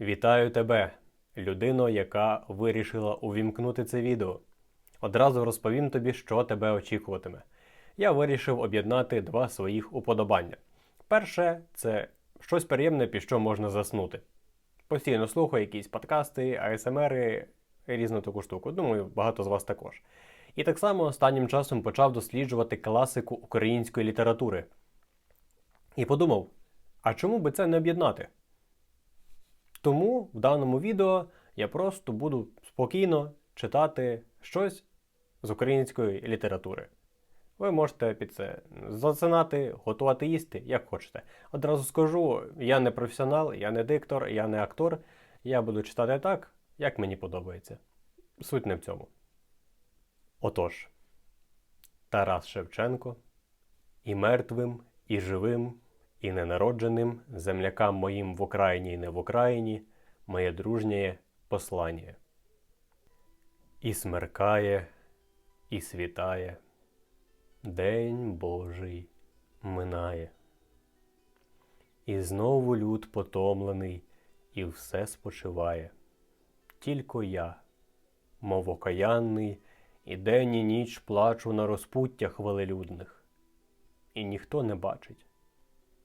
Вітаю тебе, людино, яка вирішила увімкнути це відео. Одразу розповім тобі, що тебе очікуватиме. Я вирішив об'єднати два своїх уподобання. Перше це щось приємне, під що можна заснути. Постійно слухаю якісь подкасти, АСМРи, різну таку штуку. Думаю, багато з вас також. І так само останнім часом почав досліджувати класику української літератури. І подумав: а чому би це не об'єднати? Тому в даному відео я просто буду спокійно читати щось з української літератури. Ви можете під це засинати, готувати їсти, як хочете. Одразу скажу, я не професіонал, я не диктор, я не актор. Я буду читати так, як мені подобається. Суть не в цьому. Отож, Тарас Шевченко, і мертвим, і живим, і ненародженим, землякам моїм в Україні і не в Україні, моє дружнє послання. І смеркає, і світає, День Божий минає. І знову люд потомлений, і все спочиває. Тільки я, мов окаянний, і день і ніч плачу на розпуттях велелюдних, і ніхто не бачить,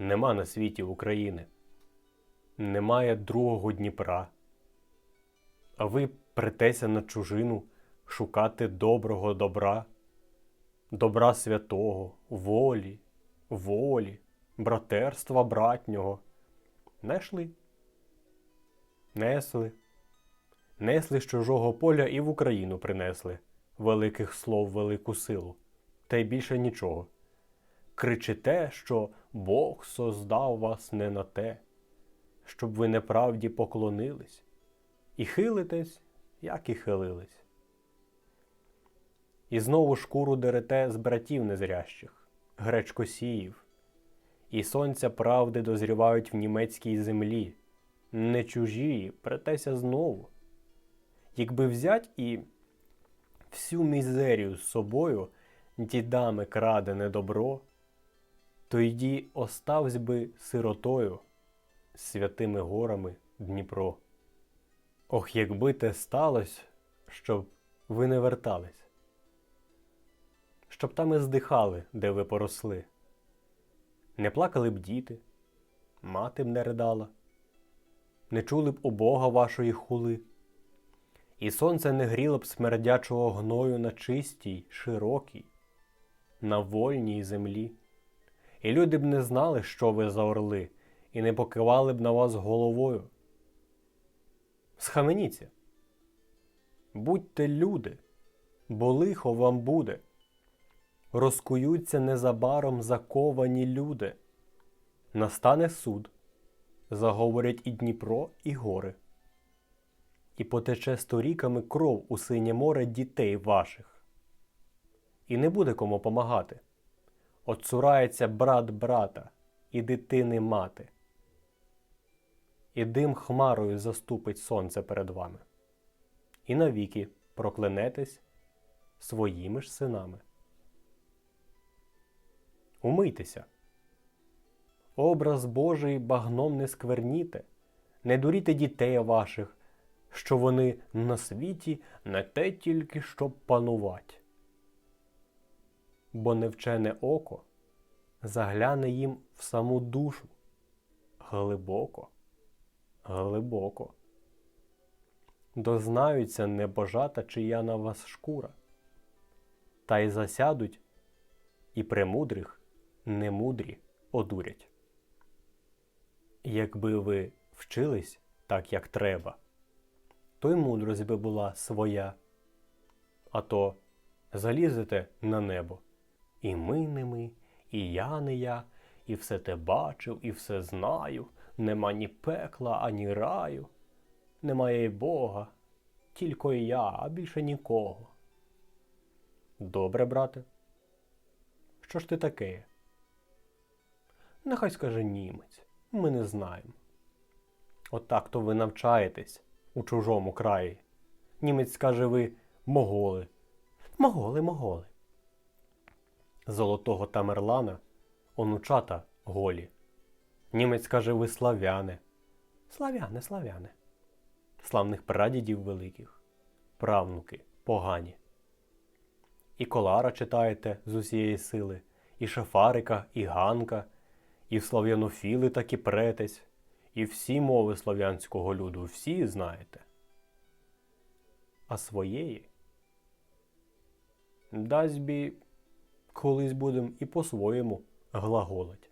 Нема на світі України, немає другого Дніпра. А ви претеся на чужину шукати доброго добра, добра святого, волі, волі, братерства братнього. Нешли? Несли. Несли з чужого поля і в Україну принесли великих слов велику силу, та й більше нічого. Кричите, що Бог создав вас не на те, щоб ви неправді поклонились, і хилитесь, як і хилились. І знову шкуру дерете з братів незрящих, гречкосіїв, і сонця правди дозрівають в німецькій землі, не чужі, претеся знову. Якби взять і всю мізерію з собою дідами крадене добро, то йді оставсь би сиротою святими горами Дніпро. Ох, якби те сталося, щоб ви не вертались, щоб там і здихали, де ви поросли. Не плакали б діти, мати б не ридала, не чули б у Бога вашої хули і сонце не гріло б смердячого гною на чистій, широкій, на вольній землі, і люди б не знали, що ви за орли, і не покивали б на вас головою. Схаменіться, будьте люди, бо лихо вам буде. Розкуються незабаром заковані люди. Настане суд, заговорять і Дніпро, і гори і потече сторіками кров у синє море дітей ваших. І не буде кому помагати. Отцурається брат брата і дитини мати. І дим хмарою заступить сонце перед вами. І навіки проклянетесь своїми ж синами. Умийтеся. Образ Божий багном не скверніте, не дуріте дітей ваших, що вони на світі не те тільки щоб панувати. Бо невчене око загляне їм в саму душу глибоко, глибоко. дознаються небожата, чия на вас шкура, та й засядуть, і премудрих немудрі одурять. Якби ви вчились так, як треба, то й мудрость би була своя, а то залізете на небо, і ми не ми, і я не я, і все те бачив, і все знаю, нема ні пекла, ані раю, немає й Бога, тільки я, а більше нікого. Добре, брате. Що ж ти таке? Нехай скаже німець, ми не знаємо. Отак то ви навчаєтесь у чужому краї. Німець скаже ви моголи. Моголи, моголи. Золотого Тамерлана онучата голі. Німець каже ви славяни. Славяни, славяни. Славних прадідів великих, правнуки погані. І колара читаєте з усієї сили, і шафарика, і ганка, і в слав'янофіли таки претесь, і всі мови слов'янського люду, всі знаєте. А своєї дасть бі колись будем і по-своєму глаголить.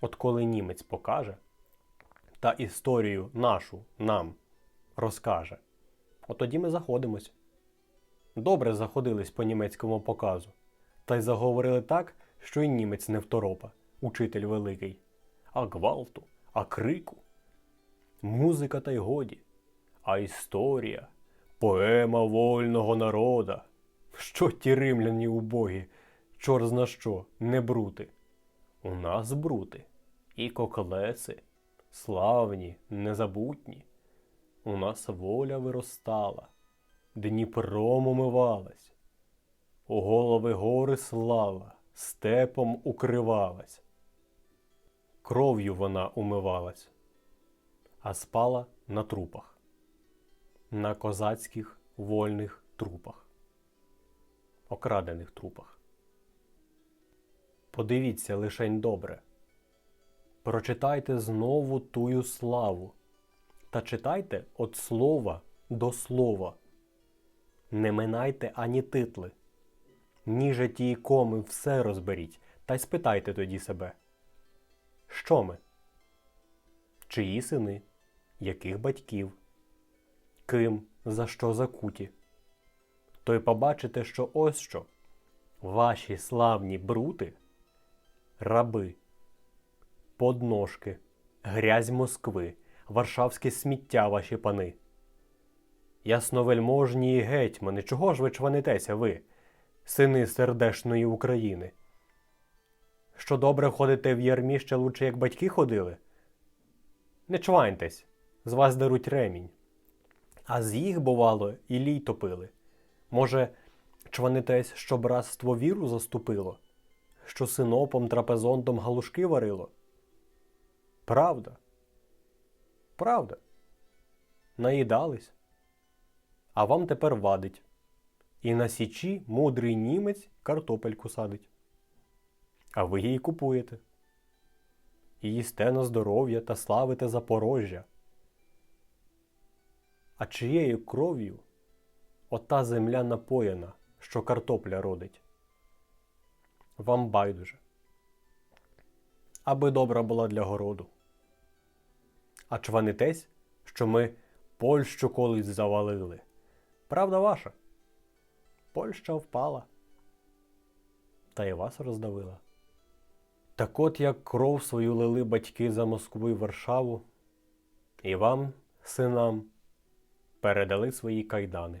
От коли німець покаже та історію нашу нам розкаже, от тоді ми заходимось. Добре заходились по німецькому показу, та й заговорили так, що й німець не второпа, учитель великий, а гвалту, а крику, музика та й годі, а історія, поема вольного народа. Що ті римляні убогі, чор зна що, не брути. У нас брути, і коклеси, славні, незабутні. У нас воля виростала, Дніпром умивалась, у голови гори слава, степом укривалась. Кров'ю вона умивалась, а спала на трупах, на козацьких вольних трупах, окрадених трупах. Подивіться лишень добре. Прочитайте знову тую славу та читайте від слова до слова. Не минайте ані титли, ні же ті коми все розберіть, та й спитайте тоді себе. Що ми? Чиї сини? Яких батьків? Ким, за що закуті? То й побачите, що ось що ваші славні брути, раби, подножки, грязь Москви, варшавське сміття ваші пани. Ясновельможні і гетьмани, чого ж ви чванитеся ви, сини сердешної України? Що добре ходите в ярмі ще лучше, як батьки ходили? Не чваньтесь, з вас даруть ремінь. А з їх, бувало, і лій топили. Може, чванитесь, що братство віру заступило, що синопом трапезонтом галушки варило? Правда? Правда. Наїдались а вам тепер вадить. І на січі мудрий німець картопельку садить. А ви її купуєте. І їсте на здоров'я та славите Запорожжя. А чиєю кров'ю ота земля напоєна, що картопля родить? Вам байдуже. Аби добра була для городу. А чванитесь, що ми Польщу колись завалили. Правда ваша? Польща впала. Та й вас роздавила. Так от як кров свою лили батьки за Москву і Варшаву, і вам, синам, передали свої кайдани,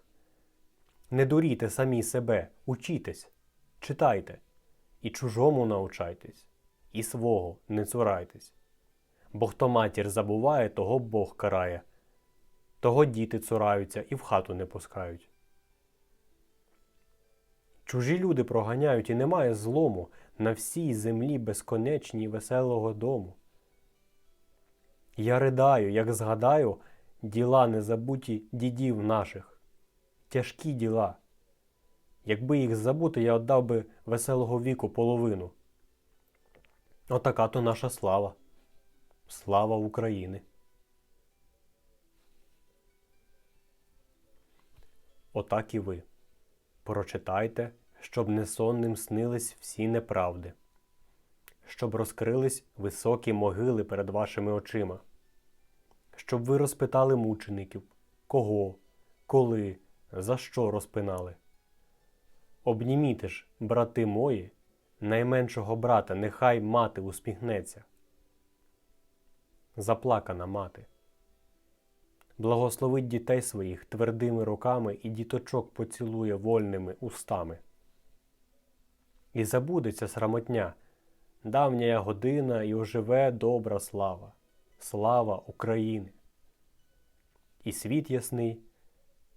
Не дурійте самі себе, учітесь, читайте, і чужому научайтесь, і свого не цурайтесь. Бо хто матір забуває, того Бог карає, того діти цураються і в хату не пускають. Чужі люди проганяють і немає злому на всій землі безконечній веселого дому. Я ридаю, як згадаю діла незабуті дідів наших, тяжкі діла. Якби їх забути, я віддав би веселого віку половину. Отака то наша слава. Слава України. Отак і ви. Прочитайте, щоб несонним снились всі неправди, щоб розкрились високі могили перед вашими очима, щоб ви розпитали мучеників, кого, коли, за що розпинали. Обніміте ж, брати мої, найменшого брата, нехай мати усміхнеться. Заплакана мати. Благословить дітей своїх твердими руками і діточок поцілує вольними устами. І забудеться срамотня, давня година і оживе добра слава, слава України. І світ ясний,